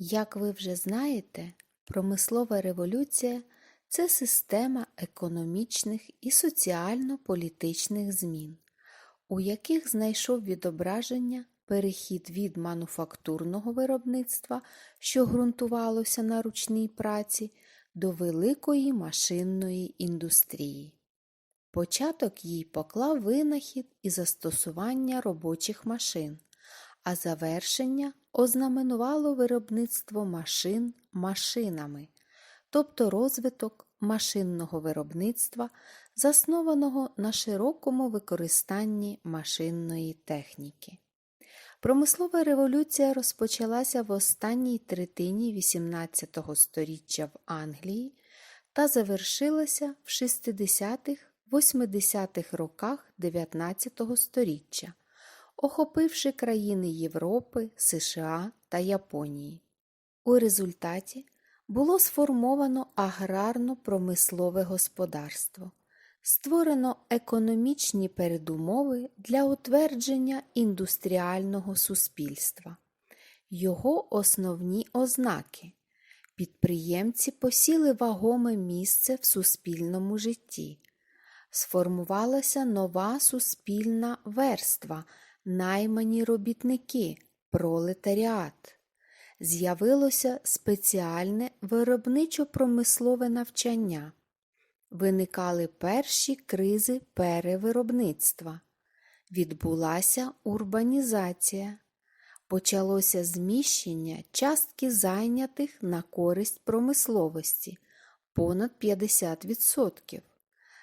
Як ви вже знаєте, промислова революція це система економічних і соціально-політичних змін, у яких знайшов відображення перехід від мануфактурного виробництва, що ґрунтувалося на ручній праці, до великої машинної індустрії. Початок їй поклав винахід і застосування робочих машин, а завершення ознаменувало виробництво машин машинами, тобто розвиток машинного виробництва, заснованого на широкому використанні машинної техніки. Промислова революція розпочалася в останній третині XVIII століття в Англії та завершилася в 60-х 80-х роках XIX століття, охопивши країни Європи, США та Японії. У результаті було сформовано аграрно-промислове господарство, створено економічні передумови для утвердження індустріального суспільства. Його основні ознаки підприємці посіли вагоме місце в суспільному житті, сформувалася нова суспільна верства, наймані робітники, пролетаріат. З'явилося спеціальне виробничо-промислове навчання. Виникали перші кризи перевиробництва. Відбулася урбанізація. Почалося зміщення частки зайнятих на користь промисловості понад 50%.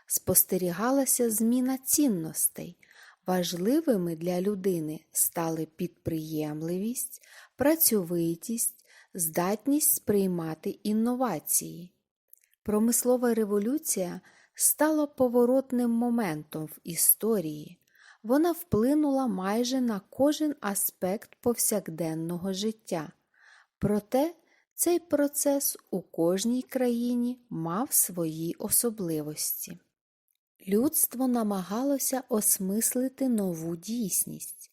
Спостерігалася зміна цінностей. Важливими для людини стали підприємливість, працьовитість, здатність сприймати інновації. Промислова революція стала поворотним моментом в історії. Вона вплинула майже на кожен аспект повсякденного життя. Проте цей процес у кожній країні мав свої особливості. Людство намагалося осмислити нову дійсність.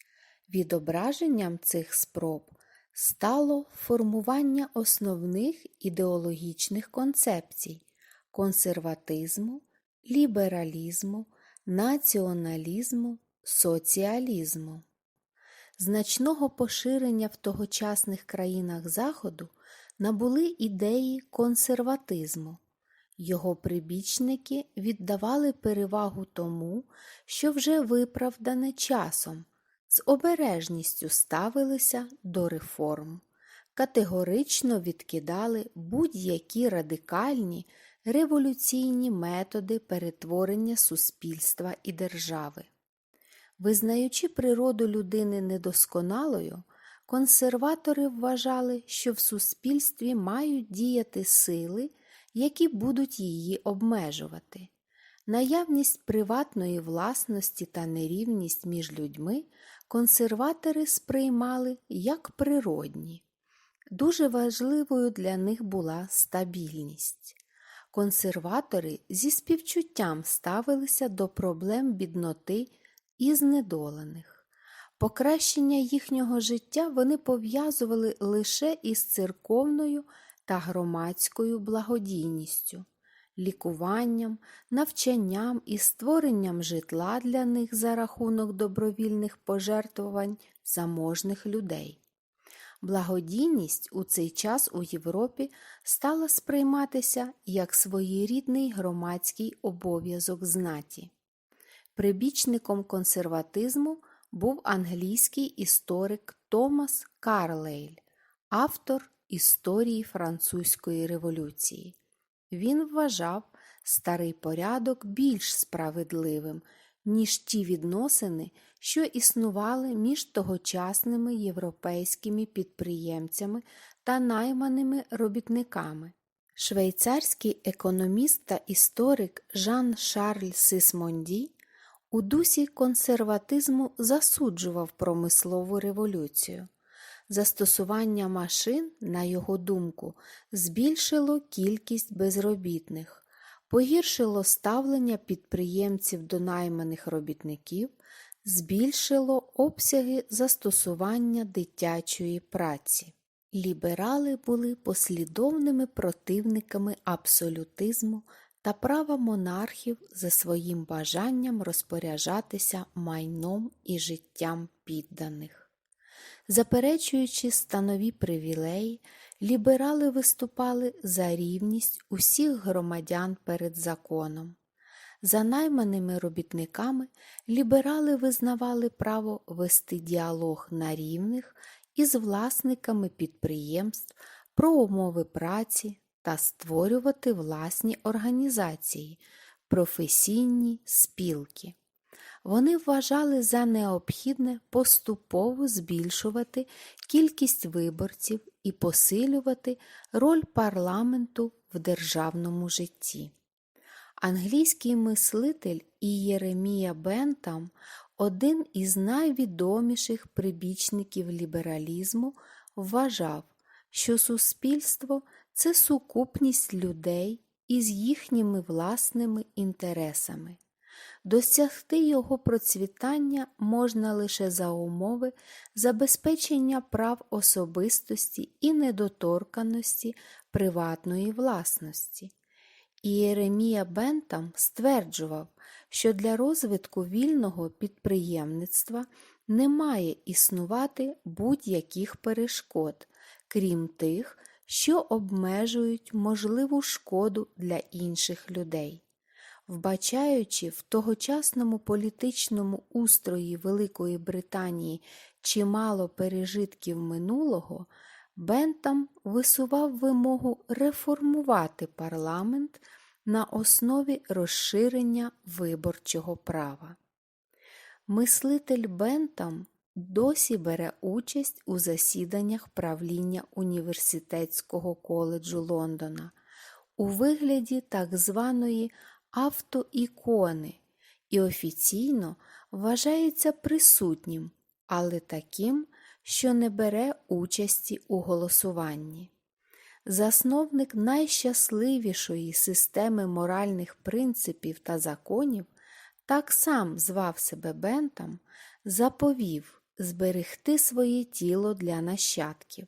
Відображенням цих спроб стало формування основних ідеологічних концепцій консерватизму, лібералізму, націоналізму, соціалізму. Значного поширення в тогочасних країнах Заходу набули ідеї консерватизму. Його прибічники віддавали перевагу тому, що вже виправдане часом, з обережністю ставилися до реформ, категорично відкидали будь-які радикальні революційні методи перетворення суспільства і держави. Визнаючи природу людини недосконалою, консерватори вважали, що в суспільстві мають діяти сили, які будуть її обмежувати. Наявність приватної власності та нерівність між людьми консерватори сприймали як природні. Дуже важливою для них була стабільність. Консерватори зі співчуттям ставилися до проблем бідноти і знедолених. Покращення їхнього життя вони пов'язували лише із церковною та громадською благодійністю, лікуванням, навчанням і створенням житла для них за рахунок добровільних пожертвувань заможних людей. Благодійність у цей час у Європі стала сприйматися як своєрідний громадський обов'язок знаті. Прибічником консерватизму був англійський історик Томас Карлейль, автор історії Французької революції. Він вважав старий порядок більш справедливим, ніж ті відносини, що існували між тогочасними європейськими підприємцями та найманими робітниками. Швейцарський економіст та історик Жан Шарль Сисмонді у дусі консерватизму засуджував промислову революцію. Застосування машин, на його думку, збільшило кількість безробітних, погіршило ставлення підприємців до найманих робітників, збільшило обсяги застосування дитячої праці. Ліберали були послідовними противниками абсолютизму та права монархів за своїм бажанням розпоряджатися майном і життям підданих. Заперечуючи станові привілеї, ліберали виступали за рівність усіх громадян перед законом. За найманими робітниками ліберали визнавали право вести діалог на рівних із власниками підприємств про умови праці та створювати власні організації, професійні спілки. Вони вважали за необхідне поступово збільшувати кількість виборців і посилювати роль парламенту в державному житті. Англійський мислитель Ієремія Бентам, один із найвідоміших прибічників лібералізму, вважав, що суспільство це сукупність людей із їхніми власними інтересами. Досягти його процвітання можна лише за умови забезпечення прав особистості і недоторканості приватної власності. Ієремія Бентам стверджував, що для розвитку вільного підприємництва не має існувати будь-яких перешкод, крім тих, що обмежують можливу шкоду для інших людей. Вбачаючи в тогочасному політичному устрої Великої Британії чимало пережитків минулого, Бентам висував вимогу реформувати парламент на основі розширення виборчого права. Мислитель Бентам досі бере участь у засіданнях правління університетського коледжу Лондона у вигляді так званої автоікони і офіційно вважається присутнім, але таким, що не бере участі у голосуванні. Засновник найщасливішої системи моральних принципів та законів, так сам звав себе Бентам, заповів зберегти своє тіло для нащадків.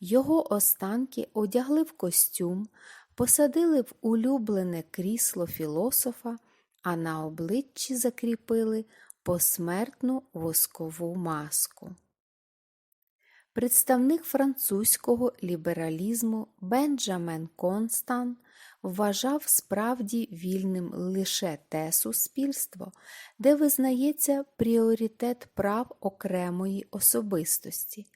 Його останки одягли в костюм, посадили в улюблене крісло філософа, а на обличчі закріпили посмертну воскову маску. Представник французького лібералізму Бенджамен Констан вважав справді вільним лише те суспільство, де визнається пріоритет прав окремої особистості.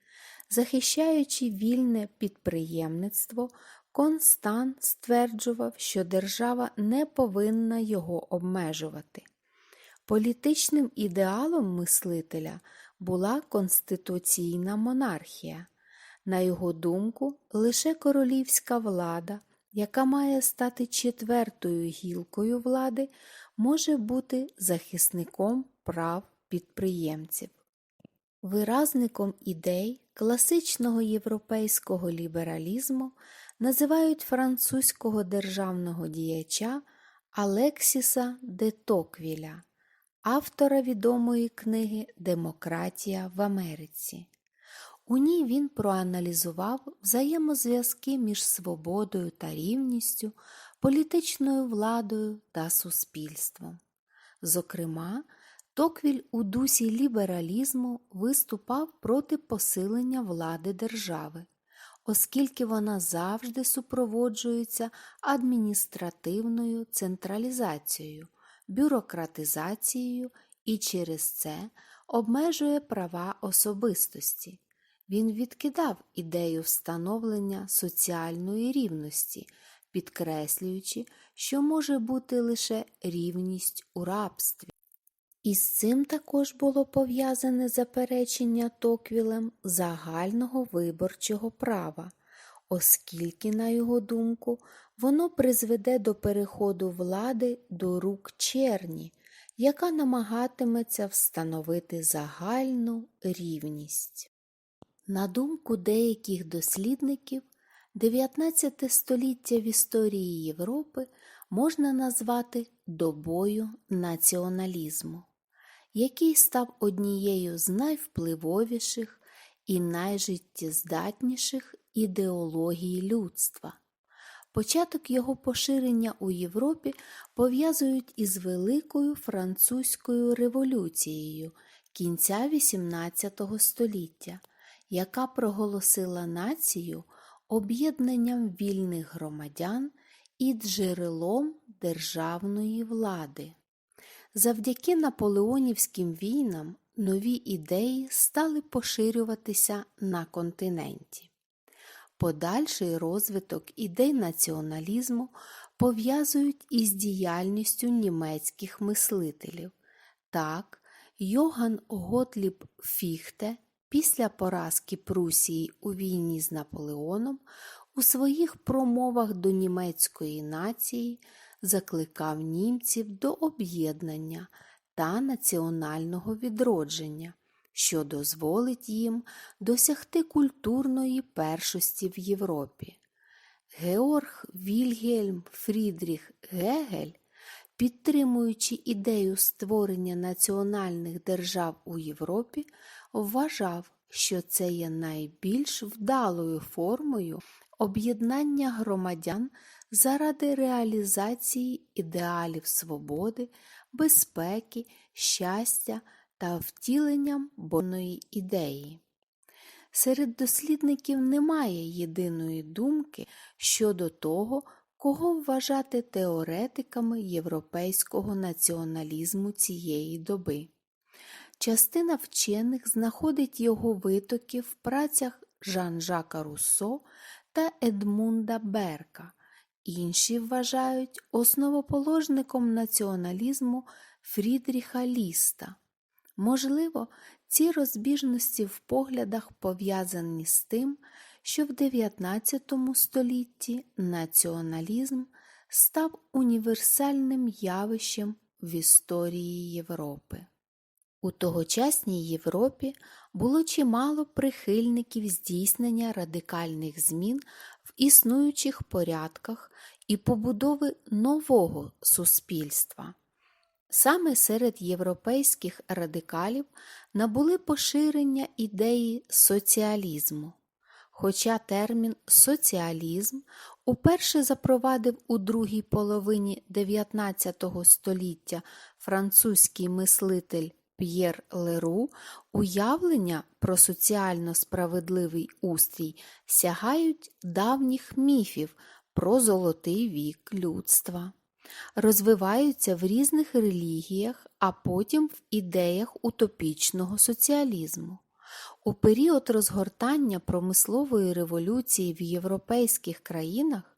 Захищаючи вільне підприємництво, Констан стверджував, що держава не повинна його обмежувати. Політичним ідеалом мислителя була конституційна монархія. На його думку, лише королівська влада, яка має стати четвертою гілкою влади, може бути захисником прав підприємців. Виразником ідей класичного європейського лібералізму називають французького державного діяча Алексіса де Токвіля, автора відомої книги Демократія в Америці. У ній він проаналізував взаємозв'язки між свободою та рівністю, політичною владою та суспільством. Зокрема, Токвіль у дусі лібералізму виступав проти посилення влади держави, оскільки вона завжди супроводжується адміністративною централізацією, бюрократизацією і через це обмежує права особистості. Він відкидав ідею встановлення соціальної рівності, підкреслюючи, що може бути лише рівність у рабстві. Із цим також було пов'язане заперечення Токвілем загального виборчого права, оскільки, на його думку, воно призведе до переходу влади до рук черні, яка намагатиметься встановити загальну рівність. На думку деяких дослідників, 19 століття в історії Європи можна назвати добою націоналізму, який став однією з найвпливовіших і найжиттєздатніших ідеологій людства. Початок його поширення у Європі пов'язують із Великою Французькою революцією кінця XVIII століття, яка проголосила націю об'єднанням вільних громадян і джерелом державної влади. Завдяки наполеонівським війнам нові ідеї стали поширюватися на континенті. Подальший розвиток ідей націоналізму пов'язують із діяльністю німецьких мислителів. Так, Йоган Готліб Фіхте після поразки Прусії у війні з Наполеоном у своїх промовах до німецької нації закликав німців до об'єднання та національного відродження, що дозволить їм досягти культурної першості в Європі. Георг Вільгельм Фрідріх Гегель, підтримуючи ідею створення національних держав у Європі, вважав, що це є найбільш вдалою формою об'єднання громадян заради реалізації ідеалів свободи, безпеки, щастя та втіленням бонної ідеї. Серед дослідників немає єдиної думки щодо того, кого вважати теоретиками європейського націоналізму цієї доби. Частина вчених знаходить його витоки в працях Жан-Жака Руссо та Едмунда Берка, інші вважають основоположником націоналізму Фрідріха Ліста. Можливо, ці розбіжності в поглядах пов'язані з тим, що в XIX столітті націоналізм став універсальним явищем в історії Європи. У тогочасній Європі було чимало прихильників здійснення радикальних змін існуючих порядках і побудови нового суспільства. Саме серед європейських радикалів набули поширення ідеї соціалізму. Хоча термін соціалізм уперше запровадив у другій половині XIX століття французький мислитель П'єр Леру, уявлення про соціально справедливий устрій сягають давніх міфів про золотий вік людства розвиваються в різних релігіях, а потім в ідеях утопічного соціалізму. У період розгортання промислової революції в європейських країнах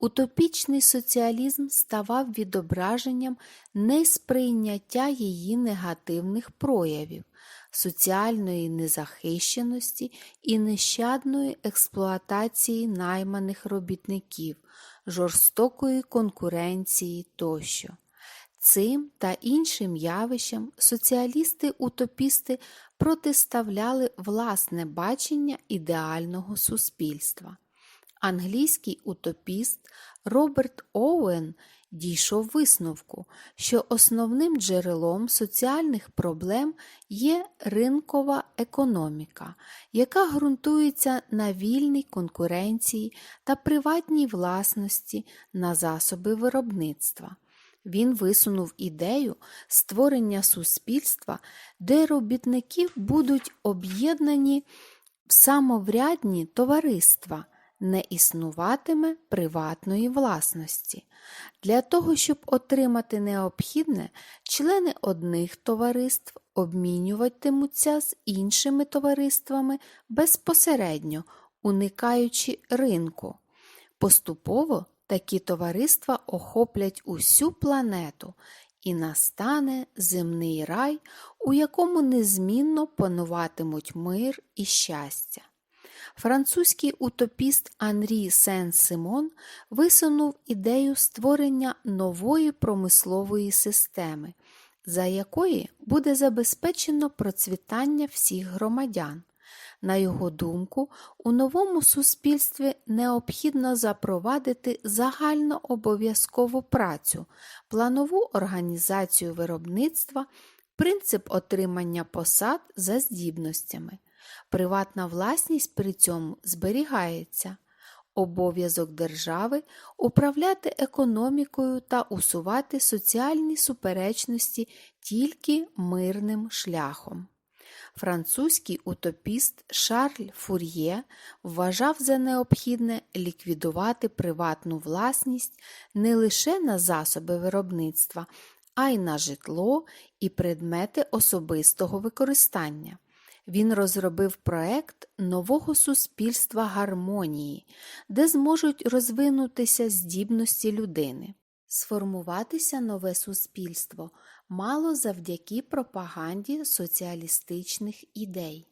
утопічний соціалізм ставав відображенням несприйняття її негативних проявів, соціальної незахищеності і нещадної експлуатації найманих робітників, жорстокої конкуренції тощо. Цим та іншим явищам соціалісти-утопісти протиставляли власне бачення ідеального суспільства. Англійський утопіст Роберт Оуен дійшов висновку, що основним джерелом соціальних проблем є ринкова економіка, яка ґрунтується на вільній конкуренції та приватній власності на засоби виробництва. Він висунув ідею створення суспільства, де робітники будуть об'єднані в самоврядні товариства не існуватиме приватної власності. Для того, щоб отримати необхідне, члени одних товариств обмінюватимуться з іншими товариствами безпосередньо, уникаючи ринку. Поступово такі товариства охоплять усю планету і настане земний рай, у якому незмінно пануватимуть мир і щастя. Французький утопіст Анрі Сен-Симон висунув ідею створення нової промислової системи, за якої буде забезпечено процвітання всіх громадян. На його думку, у новому суспільстві необхідно запровадити загально обов'язкову працю, планову організацію виробництва, принцип отримання посад за здібностями. Приватна власність при цьому зберігається. Обов'язок держави управляти економікою та усувати соціальні суперечності тільки мирним шляхом. Французький утопіст Шарль Фур'є вважав за необхідне ліквідувати приватну власність не лише на засоби виробництва, а й на житло і предмети особистого використання. Він розробив проект нового суспільства гармонії, де зможуть розвинутися здібності людини. Сформуватися нове суспільство мало завдяки пропаганді соціалістичних ідей.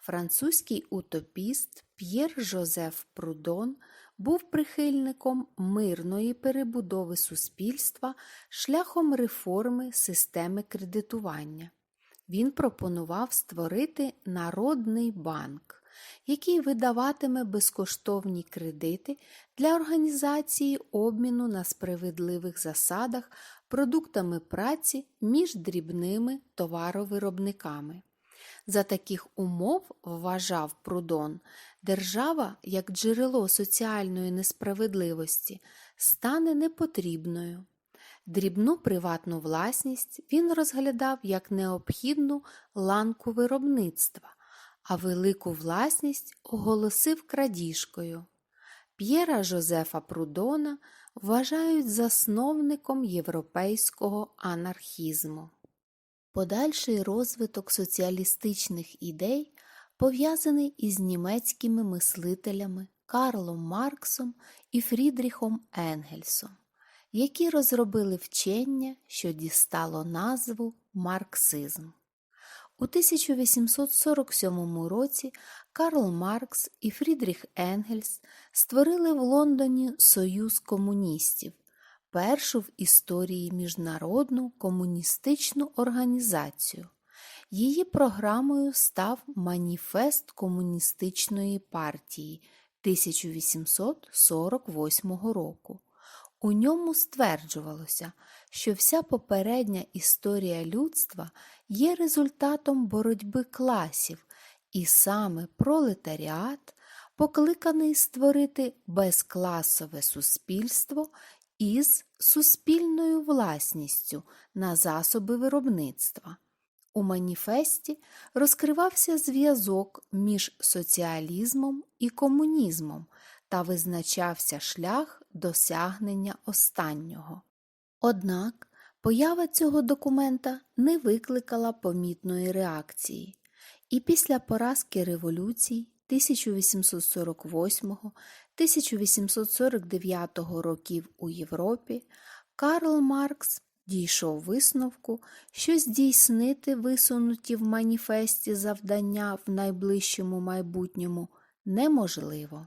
Французький утопіст П'єр Жозеф Прудон був прихильником мирної перебудови суспільства шляхом реформи системи кредитування. Він пропонував створити народний банк, який видаватиме безкоштовні кредити для організації обміну на справедливих засадах продуктами праці між дрібними товаровиробниками. За таких умов, вважав Прудон, держава, як джерело соціальної несправедливості, стане непотрібною. Дрібну приватну власність він розглядав як необхідну ланку виробництва, а велику власність оголосив крадіжкою. П'єра Жозефа Прудона вважають засновником європейського анархізму. Подальший розвиток соціалістичних ідей пов'язаний із німецькими мислителями Карлом Марксом і Фрідріхом Енгельсом які розробили вчення, що дістало назву марксизм. У 1847 році Карл Маркс і Фрідріх Енгельс створили в Лондоні Союз комуністів, першу в історії міжнародну комуністичну організацію. Її програмою став Маніфест Комуністичної партії 1848 року. У ньому стверджувалося, що вся попередня історія людства є результатом боротьби класів, і саме пролетаріат покликаний створити безкласове суспільство із суспільною власністю на засоби виробництва. У маніфесті розкривався зв'язок між соціалізмом і комунізмом та визначався шлях досягнення останнього. Однак поява цього документа не викликала помітної реакції, і після поразки революцій 1848-1849 років у Європі Карл Маркс дійшов висновку, що здійснити висунуті в маніфесті завдання в найближчому майбутньому неможливо.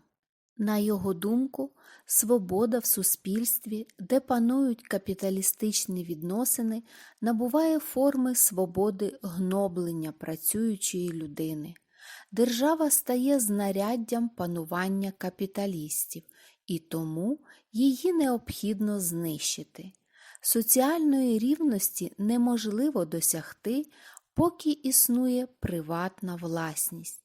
На його думку, свобода в суспільстві, де панують капіталістичні відносини, набуває форми свободи гноблення працюючої людини. Держава стає знаряддям панування капіталістів, і тому її необхідно знищити. Соціальної рівності неможливо досягти, поки існує приватна власність.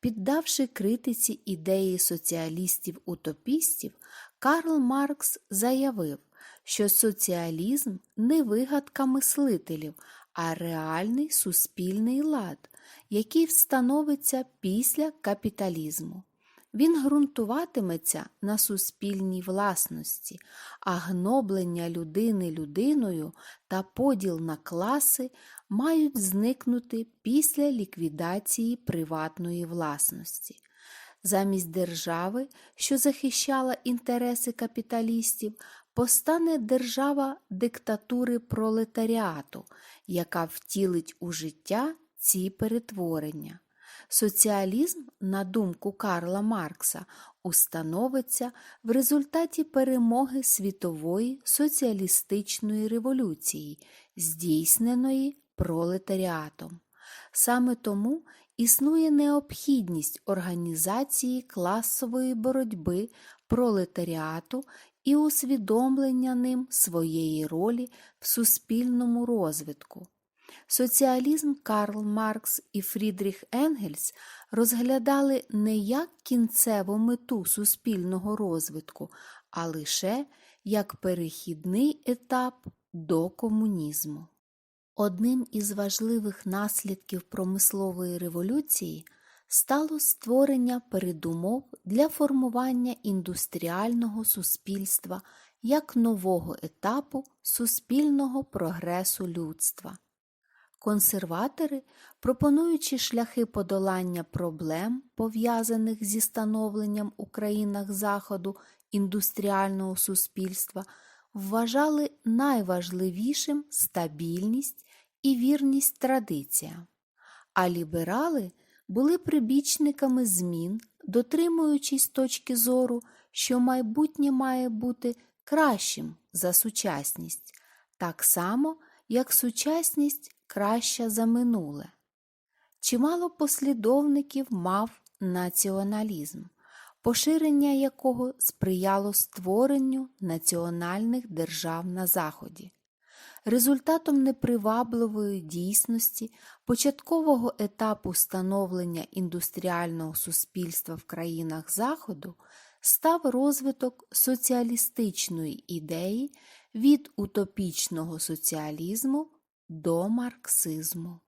Піддавши критиці ідеї соціалістів-утопістів, Карл Маркс заявив, що соціалізм не вигадка мислителів, а реальний суспільний лад, який встановиться після капіталізму. Він ґрунтуватиметься на суспільній власності, а гноблення людини людиною та поділ на класи мають зникнути після ліквідації приватної власності. Замість держави, що захищала інтереси капіталістів, постане держава диктатури пролетаріату, яка втілить у життя ці перетворення. Соціалізм, на думку Карла Маркса, установиться в результаті перемоги світової соціалістичної революції, здійсненої пролетаріатом. Саме тому існує необхідність організації класової боротьби пролетаріату і усвідомлення ним своєї ролі в суспільному розвитку. Соціалізм Карл Маркс і Фрідріх Енгельс розглядали не як кінцеву мету суспільного розвитку, а лише як перехідний етап до комунізму. Одним із важливих наслідків промислової революції стало створення передумов для формування індустріального суспільства як нового етапу суспільного прогресу людства. Консерватори, пропонуючи шляхи подолання проблем, пов'язаних зі становленням у країнах Заходу індустріального суспільства, вважали найважливішим стабільність і вірність традиціям, а ліберали були прибічниками змін, дотримуючись точки зору, що майбутнє має бути кращим за сучасність, так само, як сучасність краща за минуле. Чимало послідовників мав націоналізм, поширення якого сприяло створенню національних держав на Заході. Результатом непривабливої дійсності початкового етапу становлення індустріального суспільства в країнах Заходу став розвиток соціалістичної ідеї від утопічного соціалізму до марксизму.